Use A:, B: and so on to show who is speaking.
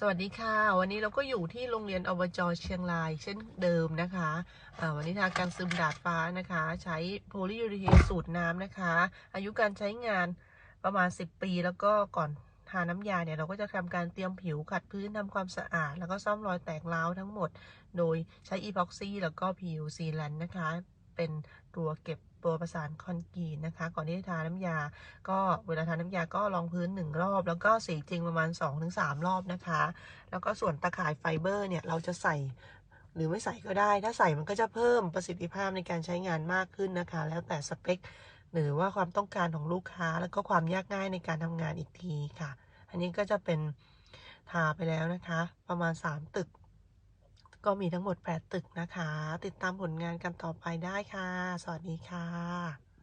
A: สวัสดีค่ะ วันนี้เราก็อยู่ที่โรงเรียนอบจเชียงรายเช่นเดิมนะคะวันนี้ทางการซึมดาดฟ้านะคะ ใช้โพลียูรีเทนสูตรน้ำนะคะ อายุการใช้งานประมาณ 10 ปี แล้วก็ก่อนทาน้ำยาเนี่ยเราก็จะทำการเตรียมผิวขัดพื้นทำความสะอาด แล้วก็ซ่อมรอยแตกร้าวทั้งหมด โดยใช้อีพ็อกซี่แล้วก็ผิวซีแลนนะคะ เป็นตัวเก็บตัวประสานคอนกรีตนะคะ ก่อนที่จะทาน้ำยา ก็เวลาทาน้ำยาก็รองพื้นหนึ่งรอบ แล้วก็สีจริงประมาณ 2-3 รอบนะคะ แล้วก็ส่วนตะข่ายไฟเบอร์เนี่ยเราจะใส่หรือไม่ใส่ก็ได้ ถ้าใส่มันก็จะเพิ่มประสิทธิภาพในการใช้งานมากขึ้นนะคะ แล้วแต่สเปค หรือว่าความต้องการของลูกค้า แล้วก็ความยากง่ายในการทำงานอีกทีค่ะ อันนี้ก็จะเป็นทาไปแล้วนะคะ ประมาณ 3 ตึก ก็มีทั้งหมด 8 ตึกนะคะ ติดตามผลงานกันต่อไปได้ค่ะ สวัสดีค่ะ